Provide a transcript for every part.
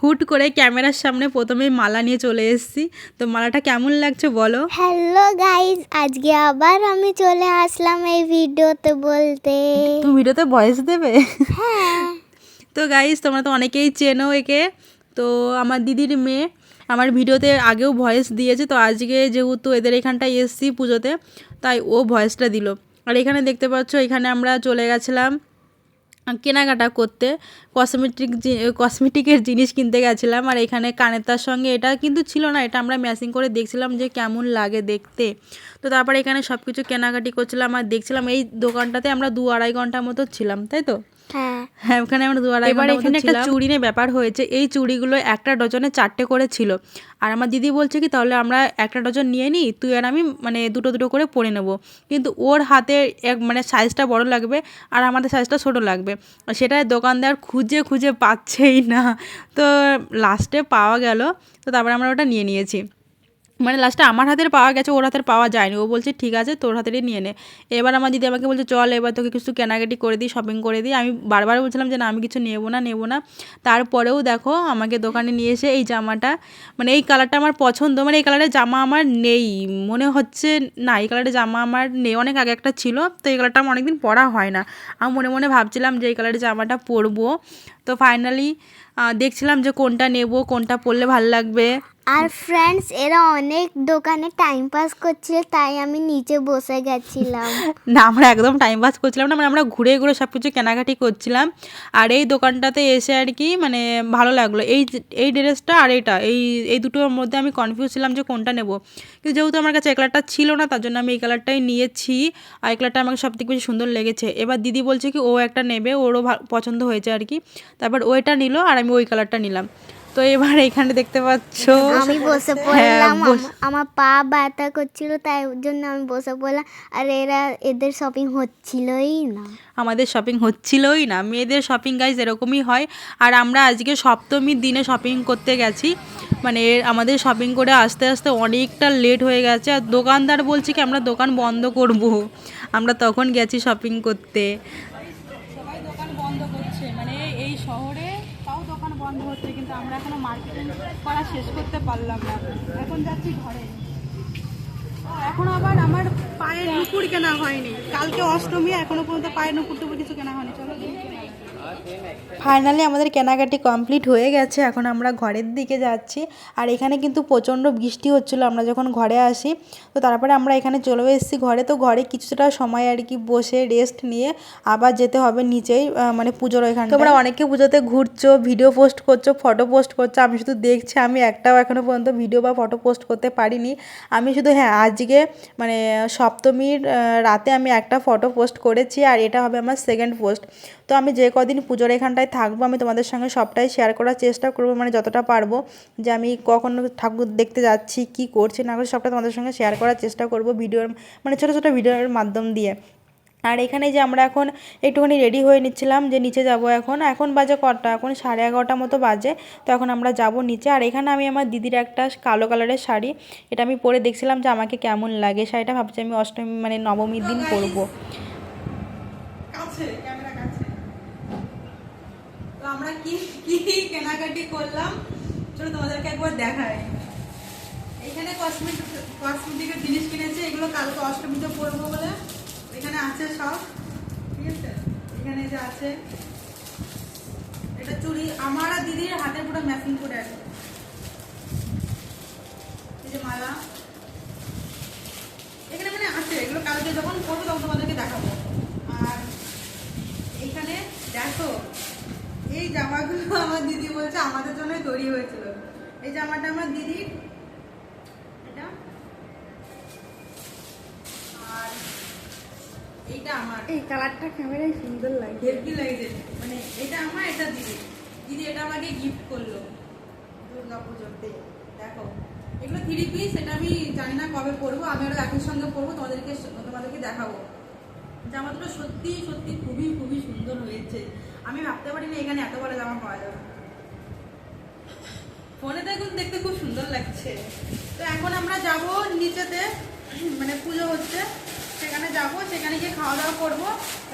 হুট করে ক্যামেরার সামনে প্রথমেই মালা নিয়ে চলে এসেছি। তো মালাটা কেমন লাগছে বলো? হ্যালো গাইজ আজকে আবার আমি চলে আসলাম এই ভিডিওতে বলতে। তুমি ভিডিওতে ভয়েস দেবে? হ্যাঁ। তো গাইস তোমরা তো অনেকেই চেনো একে। তো আমার দিদির মেয়ে আমার ভিডিওতে আগেও ভয়েস দিয়েছে। তো আজকে যেহেতু এদের এখানটায় এসছি পুজোতে তাই ও ভয়েসটা দিল। আর এখানে দেখতে পাচ্ছ এখানে আমরা চলে গেছিলাম কেনাকাটা করতে কসমেটিক কসমেটিকের জিনিস কিনতে গেছিলাম। আর এখানে কানেতার সঙ্গে এটা কিন্তু ছিল না, এটা আমরা ম্যাচিং করে দেখছিলাম যে কেমন লাগে দেখতে। তো তারপরে এখানে সব কিছু কেনাকাটি করছিলাম আর দেখছিলাম এই দোকানটাতে আমরা দু আড়াই ঘণ্টার মতো ছিলাম, তাই তো? হ্যাঁ। হ্যাঁ ওখানে আমরা দু আড়াই এবার এখানে একটা চুড়ি নিয়ে ব্যাপার হয়েছে। এই চুড়িগুলো একটা ডজনে চারটে করে ছিল। আর আমার দিদি বলছে কি তাহলে আমরা একটা ডজন নিয়ে নিই তুই আর আমি মানে দুটো দুটো করে পরে নেব। কিন্তু ওর হাতে এক মানে সাইজটা বড় লাগবে আর আমাদের সাইজটা ছোটো লাগবে। আর সেটা দোকানদার খুঁজে খুঁজে পাচ্ছেই না। তো লাস্টে পাওয়া গেল। তো তারপরে আমরা ওটা নিয়ে নিয়েছি। মানে লাস্টে আমার হাতের পাওয়া গেছে, ওর হাতের পাওয়া যায়নি। ও বলছে, ঠিক আছে, তোর হাতেরই নিয়ে নে। এবার আমার দিদি আমাকে বলছে, চল, এবার তোকে কিছু কেনাকাটি করে দিই শপিং করে দিই। আমি বারবার বলছিলাম যে, না, আমি কিছু নেব না নেব না। তারপরেও দেখো, আমাকে দোকানে নিয়ে এসে এই জামাটা মানে এই কালারটা আমার পছন্দ মানে এই কালারের জামা আমার নেই। মনে হচ্ছে, না, এই কালারের জামা আমার নেই। অনেক আগে একটা ছিল, তো এই কালারটা আমার অনেকদিন পরা হয় না। আমি মনে মনে ভাবছিলাম যে, এই কালারের জামাটা পরবো। তো ফাইনালি দেখছিলাম যে, কোনটা নেব, কোনটা পরলে ভালো লাগবে। আর ফ্রেন্ডস এরা অনেক দোকানে টাইম পাস করছিল, তাই আমি নিচে বসে গেছিলাম। না, আমরা একদম টাইম পাস করছিলাম না মানে আমরা ঘুরে ঘুরে সব কিছু কেনাকাটি করছিলাম। আর এই দোকানটাতে এসে আর কি মানে ভালো লাগল। এই এই ড্রেসটা আর এইটা এই এই দুটোর মধ্যে আমি কনফিউজ ছিলাম যে কোনটা নেব। কিন্তু যেহেতু আমার কাছে এই কালারটা ছিল না, তার জন্য আমি এই কালারটাই নিয়েছি। আর এই কালারটা আমাকে সব থেকে বেশি সুন্দর লেগেছে। এবার দিদি বলছে কি, ও একটা নেবে, ওরও পছন্দ হয়েছে আর কি। তারপর ওইটা এটা নিল, আর আমি ওই কালারটা নিলাম। তো এবার এখানে দেখতে পাচ্ছ। আমি বসে হ্যাঁ, পড়লাম আমার পা ব্যথা করছিল তাই জন্য আমি বসে পড়লাম। আর এরা এদের শপিং হচ্ছিলই না। আমাদের শপিং হচ্ছিলই না। মেয়েদের শপিং গাইজ এরকমই হয়। আর আমরা আজকে সপ্তমীর দিনে শপিং করতে গেছি। মানে আমাদের শপিং করে আস্তে আস্তে অনেকটা লেট হয়ে গেছে। আর দোকানদার বলছে কি আমরা দোকান বন্ধ করব। আমরা তখন গেছি শপিং করতে সবাই দোকান বন্ধ করছে মানে এই শহরে তাও দোকান বন্ধ হচ্ছে, কিন্তু আমরা এখনও মার্কেটিং করা শেষ করতে পারলাম না। এখন যাচ্ছি ঘরে। এখন আবার আমার পায়ের নুপুর কেনা হয়নি। কালকে অষ্টমী, এখনও পর্যন্ত পায়ের নুপুর টুপুর কিছু কেনা হয়নি। ফাইনালি আমাদের কেনাকাটি কমপ্লিট হয়ে গেছে। এখন আমরা ঘরের দিকে যাচ্ছি। আর এখানে কিন্তু প্রচণ্ড বৃষ্টি হচ্ছিল। আমরা যখন ঘরে আসি, তো তারপরে আমরা এখানে চলে এসেছি ঘরে। তো ঘরে কিছুটা সময় আর কি বসে রেস্ট নিয়ে আবার যেতে হবে নিচেই মানে পুজোর ওইখানে তোমরা অনেকে পুজোতে ঘুরছো ভিডিও পোস্ট করছ ফটো পোস্ট করছ। আমি শুধু দেখছি, আমি একটাও এখনও পর্যন্ত ভিডিও বা ফটো পোস্ট করতে পারিনি। আমি শুধু হ্যাঁ আজকে মানে সপ্তমীর রাতে আমি একটা ফটো পোস্ট করেছি। আর এটা হবে আমার সেকেন্ড পোস্ট তো আমি যে কদিন পুজোর এখানটায় থাকব, আমি তোমাদের সঙ্গে সবটাই শেয়ার করার চেষ্টা করব মানে যতটা পারব, যে আমি কখন ঠাকুর দেখতে যাচ্ছি, কি করছি, না করছি সবটা তোমাদের সঙ্গে শেয়ার করার চেষ্টা করব ভিডিওর মানে ছোটো ছোটো ভিডিওর মাধ্যম দিয়ে। আর এখানে যে আমরা এখন একটুখানি রেডি হয়ে নিচ্ছিলাম, যে নিচে যাব এখন এখন বাজে কটা? এখন সাড়ে এগারোটা মতো বাজে, তো এখন আমরা যাব নিচে। আর এখানে আমি আমার দিদির একটা কালো কালারের শাড়ি, এটা আমি পরে দেখছিলাম যে আমাকে কেমন লাগে, শাড়িটা ভাবছি আমি অষ্টমী মানে নবমীর দিন পরবো কাছে ক্যামেরা কাছে তো আমরা কি কি কেনাকাটি করলাম? চলো তোমাদেরকে একবার দেখাই। এখানে কসমেটিক কসমেটিকের জিনিস কিনেছি। এগুলো কালকে অষ্টমীতে পরবো বলে। এখানে আছে সব। ঠিক আছে? এখানে যে আছে। এটা চুড়ি আমার আর দিদির হাতে পুরো ম্যাচিং করে আছে এই যে মালা। এখানে মানে আছে। এগুলো কালকে যখন পরবো তখন তোমাদেরকে দেখাবো আর এইখানে দেখো এই জামাগুলো আমার দিদি বলছে আমাদের জন্যই তৈরি হয়েছিল। এই জামাটা আমার দিদির এটা। আর এইটা আমার। এই কালারটা ক্যামেরায় সুন্দর লাগে। লাগছে মানে এটা আমার এটা দিদি। দিদি এটা আমাকে গিফট করল দুর্গা পুজোতে দেখো এগুলো থ্রি পিস এটা আমি জানি না কবে পরবো আমি আরও একই সঙ্গে পরবো তোমাদেরকে তোমাদেরকে দেখাবো। জামা দুটো সত্যি সত্যি খুবই খুবই সুন্দর হয়েছে। আমি ভাবতে পারিনি এখানে এত বড় জামা পাওয়া যাবে। ফোনে তো এখন দেখতে খুব সুন্দর লাগছে। তো এখন আমরা যাব নিচেতে মানে পুজো হচ্ছে। সেখানে যাব সেখানে গিয়ে খাওয়া দাওয়া করব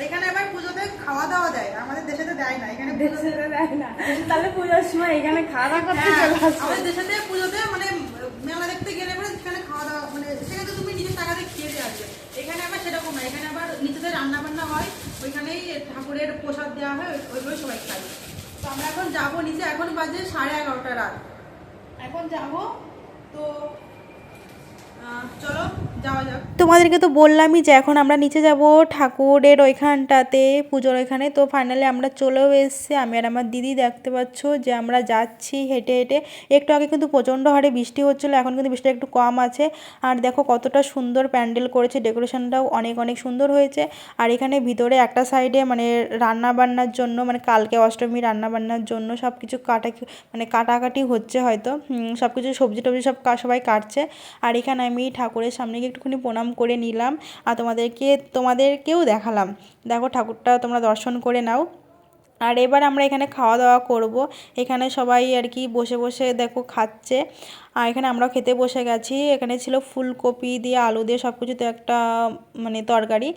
এখানে আবার পুজোতে খাওয়া দাওয়া দেয়। আমাদের দেশেতে দেয় না। এখানে দেশে দেয় না। তাহলে পুজোর সময় এখানে খাওয়া দাওয়া করতে হ্যাঁ, চলে আসবে। আমাদের দেশেতে পুজোতে মানে মেলা দেখতে গেলে পরে সেখানে খাওয়া দাওয়া মানে সেখানে তো তুমি নিজের টাকাতে খেয়ে দিয়ে আসবে। এখানে আবার সেরকম না। এখানে আবার রান্না বান্না হয়, ওইখানেই ঠাকুরের প্রসাদ দেওয়া হয় ওইগুলো ওইগুলোই সবাই খাই তো আমরা এখন যাব নিচে এখন বাজে সাড়ে এগারোটা রাত। এখন যাব, তো চলো। তোমাদেরকে তো বললামই যে এখন আমরা নিচে যাব ঠাকুরের ওইখানটাতে, পুজোর ওইখানে। তো ফাইনালি আমরা চলেও এসেছি। আমি আর আমার দিদি দেখতে পাচ্ছ যে আমরা যাচ্ছি হেঁটে হেঁটে। একটু আগে কিন্তু প্রচণ্ড হারে বৃষ্টি হচ্ছিল, এখন কিন্তু বৃষ্টিটা একটু কম আছে। আর দেখো কতটা সুন্দর প্যান্ডেল করেছে, ডেকোরেশনটাও অনেক অনেক সুন্দর হয়েছে। আর এখানে ভিতরে একটা সাইডে মানে রান্না বান্নার জন্য মানে কালকে অষ্টমী রান্না বান্নার জন্য সব কিছু কাটা মানে কাটাকাটি হচ্ছে হয়তো। সব কিছু সবজি টবজি সব সবাই কাটছে। আর এখানে আমি ঠাকুরের সামনে গিয়ে একটুখানি প্রণাম করে নিলাম আর তোমাদেরকে, তোমাদেরকেও দেখালাম। দেখো ঠাকুরটা তোমরা দর্শন করে নাও। আর এবার আমরা এখানে খাওয়া দাওয়া করব। এখানে সবাই আর কি বসে বসে দেখো খাচ্ছে। আর এখানে আমরাও খেতে বসে গেছি। এখানে ছিল ফুলকপি দিয়ে আলু দিয়ে সব কিছুতে একটা মানে তরকারি।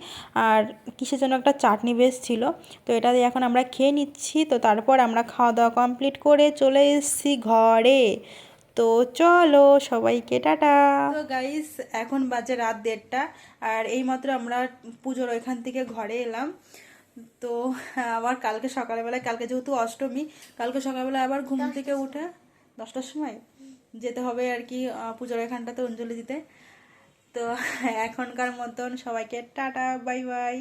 আর কিসের জন্য একটা চাটনি বেশ ছিল। তো এটা দিয়ে এখন আমরা খেয়ে নিচ্ছি। তো তারপর আমরা খাওয়া দাওয়া কমপ্লিট করে চলে এসেছি ঘরে। তো চলো সবাইকে টাটা। তো গাইস এখন বাজে রাত দেড়টা আর এইমাত্র আমরা পুজোর ওইখান থেকে ঘরে এলাম। তো আবার কালকে সকালবেলায় কালকে যেহেতু অষ্টমী কালকে সকালবেলা আবার ঘুম থেকে উঠে দশটার সময় যেতে হবে আর কি পুজোর এখানটাতে অঞ্জলি দিতে। তো এখনকার মতন সবাইকে টাটা, বাই বাই।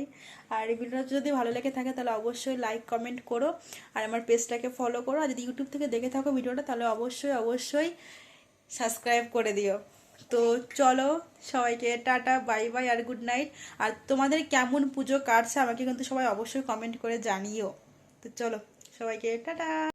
আর ভিডিওটা যদি ভালো লেগে থাকে তাহলে অবশ্যই লাইক কমেন্ট করো। আর আমার পেজটাকে ফলো করো। আর যদি ইউটিউব থেকে দেখে থাকো ভিডিওটা তাহলে অবশ্যই অবশ্যই সাবস্ক্রাইব করে দিও। তো চলো সবাইকে টাটা, বাই বাই আর গুড নাইট আর তোমাদের কেমন পুজো কাটছে আমাকে কিন্তু সবাই অবশ্যই কমেন্ট করে জানিও। তো চলো সবাইকে টাটা।